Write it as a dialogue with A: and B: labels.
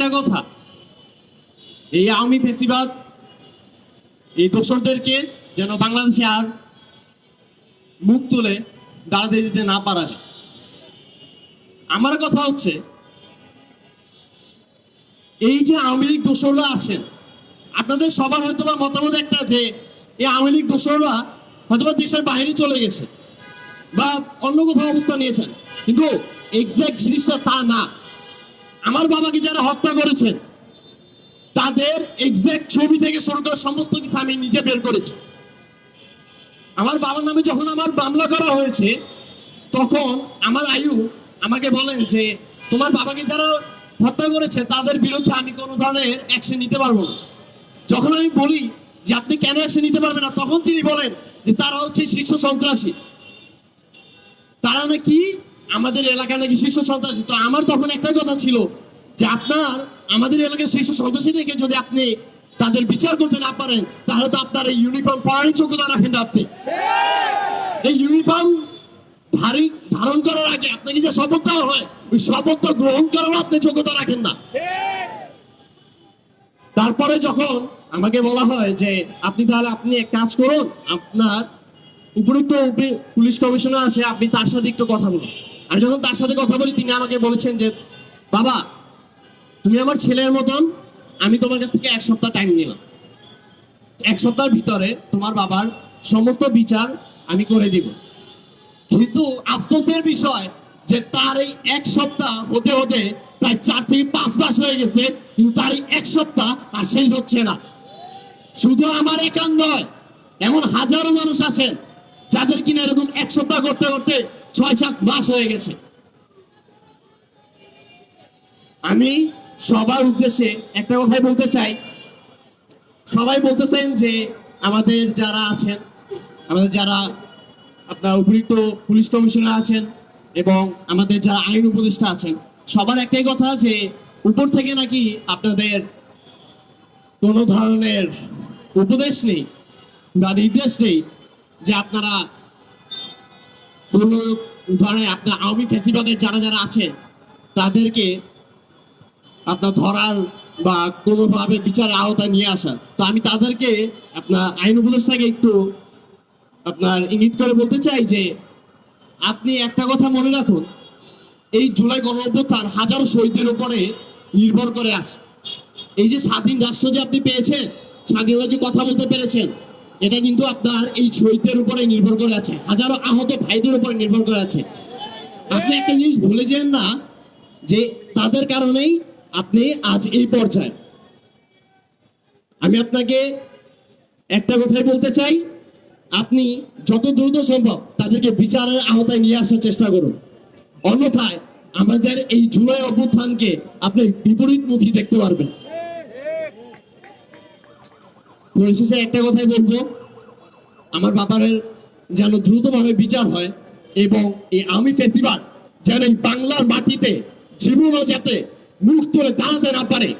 A: একটা কথা। এই আওয়ামী ফেসিবাদ এই দোসরদেরকে যেন বাংলাদেশে আর মুখ তুলে দাঁড়াতে দিতে না পারা যায়। আমার কথা হচ্ছে, এই যে আওয়ামী লীগ দোসররা আছেন, আপনাদের সবার হয়তো বা মতামত একটা যে, এই আওয়ামী লীগ দোসররা হয়তো বা দেশের বাইরে চলে গেছে বা অন্য কোথাও অবস্থান নিয়েছেন। কিন্তু এক্সাক্ট জিনিসটা তা না। আমার বাবাকে যারা হত্যা করেছেন তাদের এক্সাক্ট ছবি থেকে শুরু করে সমস্ত কিছু আমি নিজে বের করেছি। আমার বাবার নামে যখন আমার মামলা করা হয়েছে, তখন আমার আয়ু আমাকে বলেন যে, তোমার বাবাকে যারা হত্যা করেছে, তাদের বিরুদ্ধে আমি কোনো ধরনের অ্যাকশন নিতে পারব না। যখন আমি বলি যে, আপনি কেন অ্যাকশন নিতে পারবেন না? তখন তিনি বলেন যে, তারা হচ্ছে শীর্ষ সন্ত্রাসী। তারা নাকি আমাদের এলাকায় নাকি শীর্ষ সন্ত্রাসী। তো আমার তখন একটাই কথা ছিল যে আপনার, আমাদের এলাকায় শীর্ষ সন্ত্রাসী দেখে যদি আপনি তাদের বিচার করতে না পারেন, তাহলে তো আপনার এই ইউনিফর্ম পরারই যোগ্যতা রাখেন আপনি। এই ইউনিফর্ম ধারী ধারণ করার আগে আপনাকে যে শপথ দেওয়া হয়, ওই শপথটা গ্রহণ করারও আপনি যোগ্যতা রাখেন না। তারপরে যখন আমাকে বলা হয় যে, আপনি তাহলে আপনি এক কাজ করুন, আপনার উপরুক্ত পুলিশ কমিশনার আছে, আপনি তার সাথে একটু কথা বলুন। আর যখন তার সাথে কথা বলি, তিনি আমাকে বলেছেন যে, বাবা, তুমি আমার ছেলের মতন, আমি তোমার কাছ থেকে এক সপ্তাহ টাইম নিলাম। এক সপ্তাহের ভিতরে তোমার বাবার সমস্ত বিচার আমি করে দিব। কিন্তু আফসোসের বিষয় যে তার এই এক সপ্তাহ হতে হতে প্রায় চার থেকে পাঁচ মাস হয়ে গেছে, কিন্তু তার এই এক সপ্তাহ আর শেষ হচ্ছে না। শুধু আমার একান নয় এমন হাজারো মানুষ আছেন যাদের কিনা এরকম এক সপ্তাহ করতে করতে ছয় সাত মাস হয়ে গেছে। আমি সবার উদ্দেশ্যে একটা কথাই বলতে চাই। সবাই বলতেছেন যে আমাদের যারা আছেন, আমাদের যারা আপনার উপযুক্ত পুলিশ কমিশনার আছেন এবং আমাদের যারা আইন উপদেষ্টা আছেন, সবার একটাই কথা যে উপর থেকে নাকি আপনাদের কোনো ধরনের উপদেশ নেই বা নির্দেশ নেই যে আপনারা কোনো ধরনের আপনার আওয়ামী ফেসিবাদের যারা যারা আছেন, তাদেরকে আপনার ধরার বা কোনোভাবে বিচারের আওতায় নিয়ে আসার। তো আমি তাদেরকে আপনার আইন উপদেষ্টাকে একটু আপনার ইঙ্গিত করে বলতে চাই যে, আপনি একটা কথা মনে রাখুন, এই জুলাই গণ অভ্যুত্থান হাজারো শহীদদের উপরে নির্ভর করে আছে। এই যে স্বাধীন রাষ্ট্র যে আপনি পেয়েছেন স্বাধীনভাবে যে কথা বলতে পেরেছেন এটা কিন্তু আপনার এই শহীদদের উপরে নির্ভর করে আছে। হাজারো আহত ভাইদের উপরে নির্ভর করে আছে। আপনি একটা জিনিস ভুলে যান না যে তাদের কারণেই আপনি আজ এই পর্যায়ে। আমি আপনাকে একটা কথাই বলতে চাই, আপনি যত দ্রুত সম্ভব তাদেরকে বিচারের আওতায় নিয়ে আসার চেষ্টা করুন। অন্যথায় আমাদের এই জুলাই অভ্যুত্থানকে আপনি বিপরীতমুখী দেখতে পারবেন। পরিশেষে একটা কথাই বলব। আমার বাবার যেন দ্রুতভাবে বিচার হয় এবং এই আমি ফেসিবাল যেন এই বাংলার মাটিতে জীবনও যাতে মুখ তুলে দাঁড়াতে না পারে